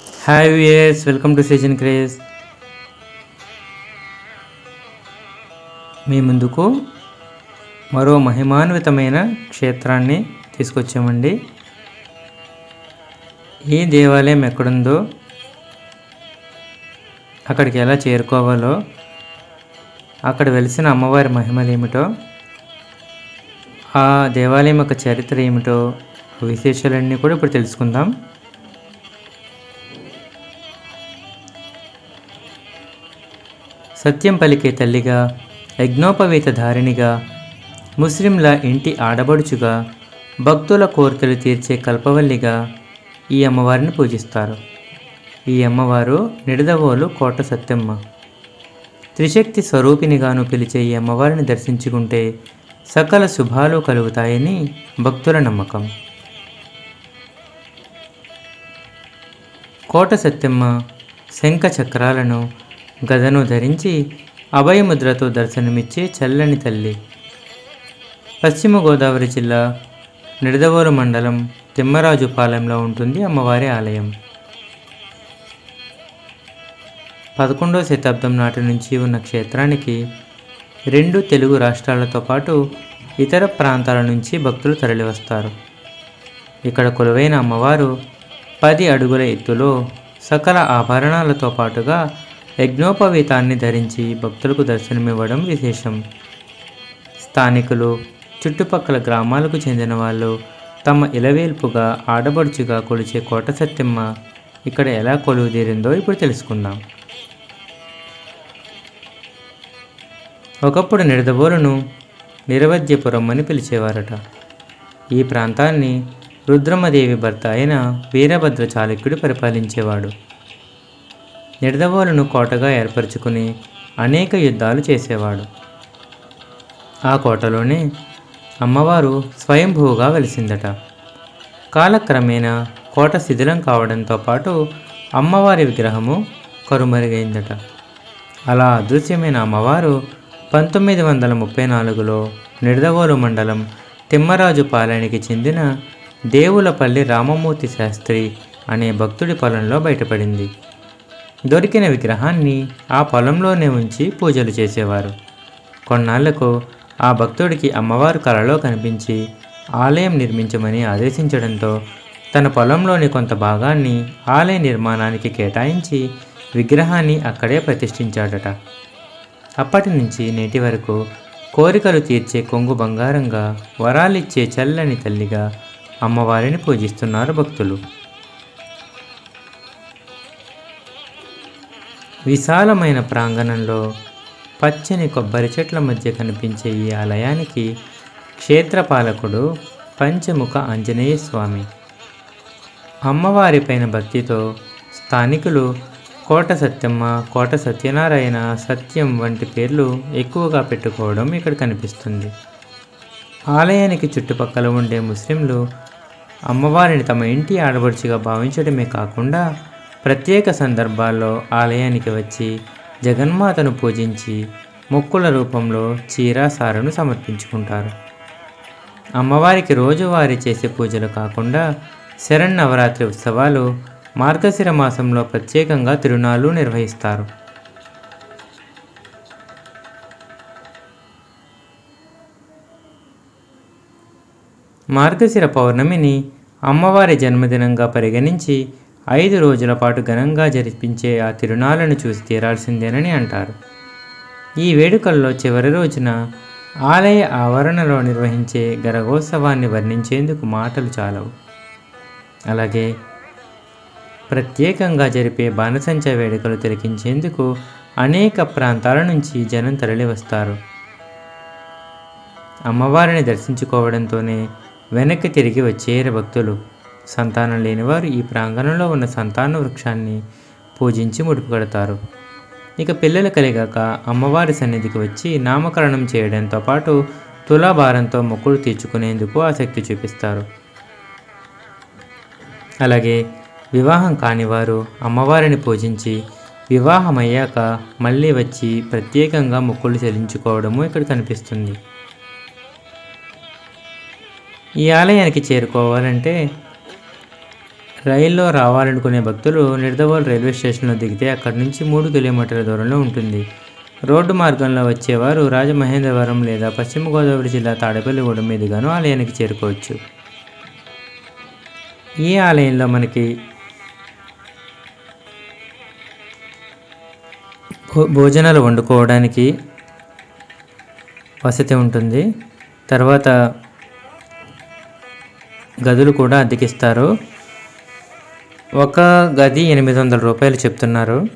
Hi viewers welcome to season craze మీ ముందుకు మరో మహిమాన్వితమైన క్షేత్రాన్ని తీసుకొచ్చామండి. ఈ దేవాలయం ఎక్కడుందో అక్కడికి ఎలా చేరుకోవాలో అక్కడ వెలిసిన అమ్మవారి మహిమలేమిటో ఆ దేవాలయం యొక్క చరిత్ర ఏమిటో విశేషాలన్నీ కూడా ఇప్పుడు తెలుసుకుందాం. సత్యం పలికే తల్లిగా యజ్ఞోపవీత ధారిణిగా ముస్లింల ఇంటి ఆడబడుచుగా భక్తుల కోరికలు తీర్చే కల్పవల్లిగా ఈ అమ్మవారిని పూజిస్తారు. ఈ అమ్మవారు నిడదవోలు కోట సత్యమ్మ. త్రిశక్తి స్వరూపినిగాను పిలిచే ఈ అమ్మవారిని దర్శించుకుంటే సకల శుభాలు కలుగుతాయని భక్తుల నమ్మకం. కోట సత్యమ్మ శంఖ చక్రాలను గదను ధరించి అభయముద్రతో దర్శనమిచ్చే చల్లని తల్లి. పశ్చిమ గోదావరి జిల్లా నిడదవోలు మండలం తిమ్మరాజుపాలెంలో ఉంటుంది అమ్మవారి ఆలయం. పదకొండవ శతాబ్దం నాటి నుంచి ఉన్న క్షేత్రానికి రెండు తెలుగు రాష్ట్రాలతో పాటు ఇతర ప్రాంతాల నుంచి భక్తులు తరలివస్తారు. ఇక్కడ కొలువైన అమ్మవారు పది అడుగుల ఎత్తులో సకల ఆభరణాలతో పాటుగా యజ్ఞోపవీతాన్ని ధరించి భక్తులకు దర్శనమివ్వడం విశేషం. స్థానికులు చుట్టుపక్కల గ్రామాలకు చెందిన వాళ్ళు తమ ఇలవేల్పుగా ఆడబడుచుగా కొలిచే కోట సత్యమ్మ ఇక్కడ ఎలా కొలువుదీరిందో ఇప్పుడు తెలుసుకుందాం. ఒకప్పుడు నిడదబోరును నిరవధ్యపురం అని పిలిచేవారట. ఈ ప్రాంతాన్ని రుద్రమదేవి భర్త అయిన వీరభద్ర చాళుక్యుడు పరిపాలించేవాడు. నిడదవోలను కోటగా ఏర్పరచుకుని అనేక యుద్ధాలు చేసేవాడు. ఆ కోటలోనే అమ్మవారు స్వయంభూగా వెలిసిందట. కాలక్రమేణా కోట శిథిలం కావడంతో పాటు అమ్మవారి విగ్రహము కరుమరుగైందట. అలా అదృశ్యమైన అమ్మవారు పంతొమ్మిది వందల ముప్పై నాలుగులో నిడదవోలు మండలం తిమ్మరాజు పాలెనికి చెందిన దేవులపల్లి రామమూర్తి శాస్త్రి అనే భక్తుడి పొలంలో బయటపడింది. దొరికిన విగ్రహాన్ని ఆ పొలంలోనే ఉంచి పూజలు చేసేవారు. కొన్నాళ్ళకు ఆ భక్తుడికి అమ్మవారు కలలో కనిపించి ఆలయం నిర్మించమని ఆదేశించడంతో తన పొలంలోని కొంత భాగాన్ని ఆలయ నిర్మాణానికి కేటాయించి విగ్రహాన్ని అక్కడే ప్రతిష్ఠించాడట. అప్పటి నుంచి నేటి వరకు కోరికలు తీర్చే కొంగు బంగారంగా వరాలిచ్చే చల్లని తల్లిగా అమ్మవారిని పూజిస్తున్నారు భక్తులు. విశాలమైన ప్రాంగణంలో పచ్చని కొబ్బరి చెట్ల మధ్య కనిపించే ఈ ఆలయానికి క్షేత్రపాలకుడు పంచముఖ ఆంజనేయ స్వామి. అమ్మవారిపైన భక్తితో స్థానికులు కోట సత్యమ్మ కోట సత్యనారాయణ సత్యం వంటి పేర్లు ఎక్కువగా పెట్టుకోవడం ఇక్కడ కనిపిస్తుంది. ఆలయానికి చుట్టుపక్కల ఉండే ముస్లింలు అమ్మవారిని తమ ఇంటి ఆడబడుచుగా భావించడమే కాకుండా ప్రత్యేక సందర్భాల్లో ఆలయానికి వచ్చి జగన్మాతను పూజించి మొక్కుల రూపంలో చీర సారను సమర్పించుకుంటారు. అమ్మవారికి రోజువారీ చేసే పూజలు కాకుండా శరన్నవరాత్రి ఉత్సవాలు మార్గశిర మాసంలో ప్రత్యేకంగా తిరునాళ్ళు నిర్వహిస్తారు. మార్గశిర పౌర్ణమిని అమ్మవారి జన్మదినంగా పరిగణించి ఐదు రోజుల పాటు ఘనంగా జరిపించే ఆ తిరునాళ్ళను చూసి తీరాల్సిందేనని అంటారు. ఈ వేడుకల్లో చివరి రోజున ఆలయ ఆవరణలో నిర్వహించే గరగోత్సవాన్ని వర్ణించేందుకు మాటలు చాలవు. అలాగే ప్రత్యేకంగా జరిపే బాణసంచ వేడుకలు తిలకించేందుకు అనేక ప్రాంతాల నుంచి జనం తరలివస్తారు. అమ్మవారిని దర్శించుకోవడంతోనే వెనక్కి తిరిగి వచ్చేరు భక్తులు సంతానం లేనివారు ఈ ప్రాంగణంలో ఉన్న సంతాన వృక్షాన్ని పూజించి ముడుపు కడతారు. ఇక పిల్లలు కలిగాక అమ్మవారి సన్నిధికి వచ్చి నామకరణం చేయడంతో పాటు తులాభారంతో మొక్కులు తీర్చుకునేందుకు ఆసక్తి చూపిస్తారు. అలాగే వివాహం కానివారు అమ్మవారిని పూజించి వివాహమయ్యాక మళ్ళీ వచ్చి ప్రత్యేకంగా మొక్కులు చెల్లించుకోవడము ఇక్కడ కనిపిస్తుంది. ఈ ఆలయానికి చేరుకోవాలంటే రైల్లో రావాలనుకునే భక్తులు నిర్దవాల్ రైల్వే స్టేషన్లో దిగితే అక్కడి నుంచి మూడు కిలోమీటర్ల దూరంలో ఉంటుంది. రోడ్డు మార్గంలో వచ్చేవారు రాజమహేంద్రవరం లేదా పశ్చిమ గోదావరి జిల్లా తాడేపల్లిగూడెం మీదుగాను ఆలయానికి చేరుకోవచ్చు. ఈ ఆలయంలో మనకి భో- భోజనాలు వండుకోవడానికి వసతి ఉంటుంది. తర్వాత గదులు కూడా అద్దెకిస్తారు. ఒక గది ఎనిమిది వందల రూపాయలు చెప్తున్నారు.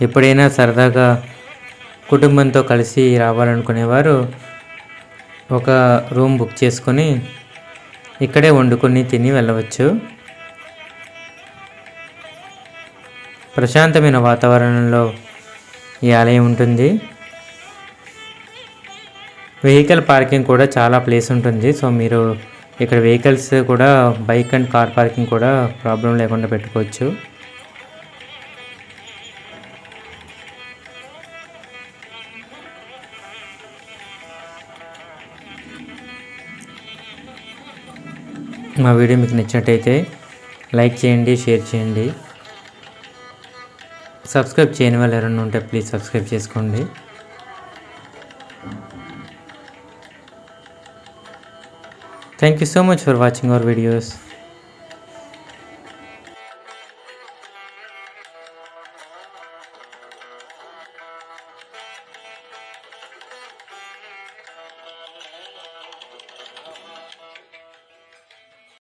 ఎప్పుడైనా సరదాగా కుటుంబంతో కలిసి రావాలనుకునేవారు ఒక రూమ్ బుక్ చేసుకొని ఇక్కడే వండుకొని తిని వెళ్ళవచ్చు. ప్రశాంతమైన వాతావరణంలో ఈ ఆలయం ఉంటుంది. వెహికల్ పార్కింగ్ కూడా చాలా ప్లేస్ ఉంటుంది. సో మీరు ఇక్కడ వెహికల్స్ కూడా బైక్ అండ్ కార్ పార్కింగ్ కూడా ప్రాబ్లం లేకుండా పెట్టుకోవచ్చు. మా వీడియో మీకు నచ్చినట్టయితే లైక్ చేయండి షేర్ చేయండి. సబ్స్క్రైబ్ చేయని వాళ్ళు ఎవరైనా ఉంటే ప్లీజ్ సబ్స్క్రైబ్ చేసుకోండి. Thank you so much for watching our videos.